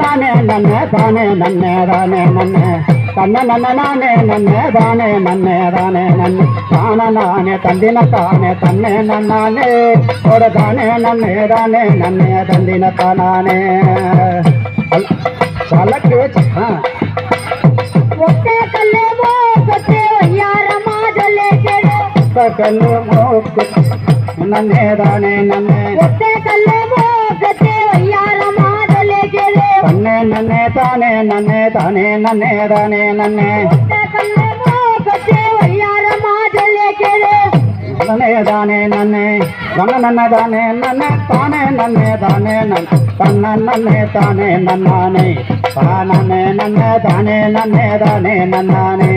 நானே நன்னே தானே நன்னே தானே நன்னே. தன்ன நன்ன நானே நன்னே தானே நன்னே தானே நன்னே. தான நானே தந்தின தானே தன்னே நன்னானே. ஓட தானே நன்னே தானே நன்னே தந்தின தானே சலக்கு ஆ ஒத்த கல்லு மோக்கத்து ஒய்யாரமா சொல்லிக்கடு கல்லு மூக்கு நன்னே தானே நன்னே ஒத்த கல்லு மோக்கத்து ஒய்யாரமா சொல்லிக்கடு தன்னே நன்னே தானே நன்னே தானே நன்னே தானே நன்னே ஒத்த கல்லு மோக்கத்து ஒய்யாரமா சொல்லிக்கடு நன்னே தானே நன்னே நன்ன நன்ன தானே நன்னே தானே நன்னே தானே நன் தன்ன நன்னே தானே நன்னானே. தானே நன்னே தானே நன்னே தானே நன்னானே.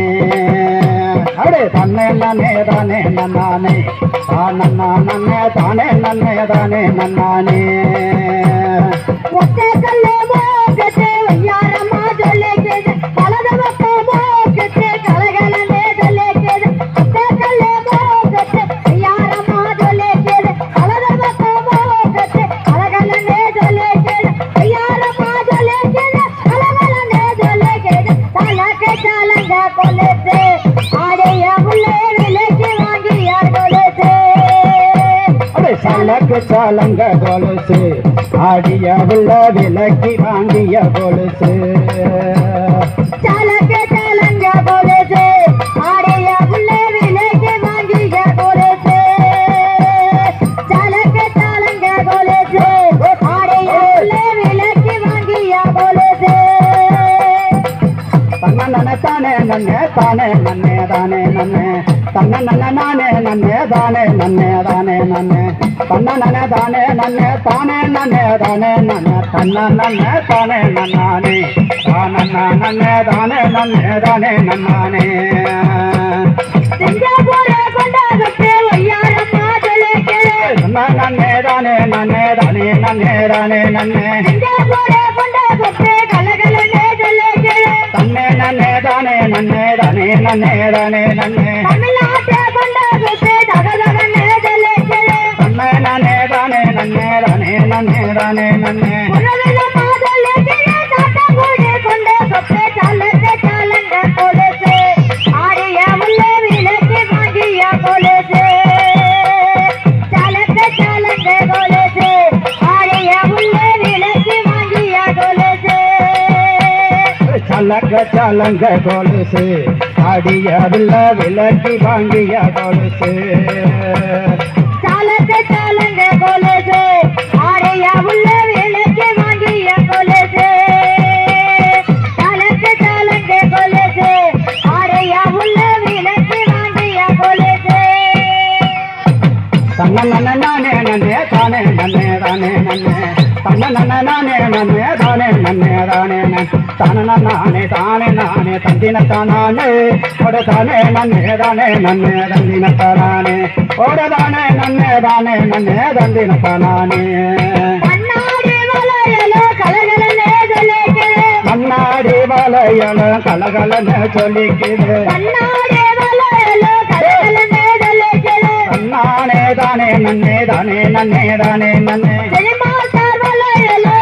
அடே தன்னே நன்னே தானே நன்னானே. தானன்னா நன்னே தானே நன்னே தானே நன்னானே. ஒத்த கல்லு மோக்கத்து ஒய்யாரமா சலக்கு சலங்க கொலுசு. ஆடிய உள்ள விலக்கி வாங்கிய கொலுசு. தானே நன்னே தானே நன்னே தானே நன்னே. தன்ன நன்ன நானே நன்னே தானே நன்னே தானே நன்னே. தன்ன நன்னே தானே நன்னே தானே நன்னே தானே நன்னே தன்ன நன்னே தானே நன்னானே தானன்னா நன்னே தானே நன்னே தானே நன்னானே நன்னே தானே நன்னே தானே நன்னே தானே நன்னே தன்னே நன்னே தானே நன்னே தானே நன்னே தானே நன்னே வாங்கிய கொலுசு. சலங்க சலங்க கொலுசு. அடியவில்ல விலக்கி வாங்கிய கொலுசு. நன்ன நானே நன்னே தானே நன்னே தானே நன்னே. தன்ன நன்ன நானே நன்னே தானே நன்னே தானே நன் தன நானே தானே நானே தந்தின தானே ஓட தானே நன்னே தானே நன்னே தந்தின தானே ஓட தானே நன்னே தானே நன்னே தந்தின தானே கண்ணாடி வளையலோ கலகலனே சொல்லிக்கிறே கண்ணாடி வளையல கலகலன்னு சொல்லிக்குது செல்லனே சொல்லிக்கிறே சினிமா ஸ்டார் வளையலோ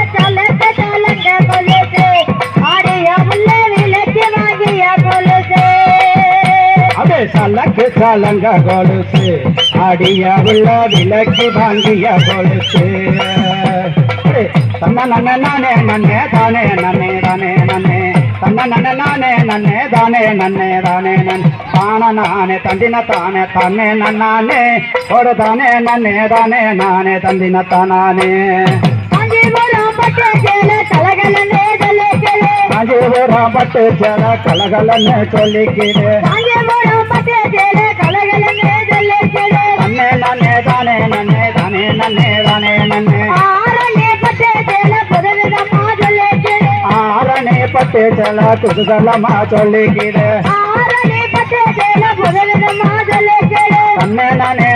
சலங்க சலங்க கொலுசு ஆடைய உள்ள விலைக்கு வாங்கிய கொலுசு அடே சலக்கு சலங்க கொலுசு அடிய உள்ள விலக்கி வாங்கிய கொலுசு அடே, தன்ன நன்ன நானே நன்னே தானே நன்னே தானே நன்னே. தன்ன நன்ன நானே நன்னே தானே நன்னே தானே நன். தான நானே தந்தின தானே தானே நன்னானே. ஒரு தானே நன்னே தானே நானே தந்தின தானே காஞ்சிபுரம் பட்டு சேல கலகலன்னு சொல்லிக்கிது காஞ்சிபுரம் பட்டு சேல கலகலனே சொல்லிக்கிறே நன்னே நன்னே தானே நன்னே தானே நன்னே தானே நன்னே. ஆரணி பட்டு சேல குதூகலமா சொல்லிக்கிது ஆரணி பட்டு சேல புதுவிதமா சொல்லிக்கிறே தன்னே நானே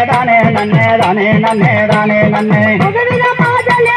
நன்னே தானே நன்னே தானே நன்னே புதுவித மாதலே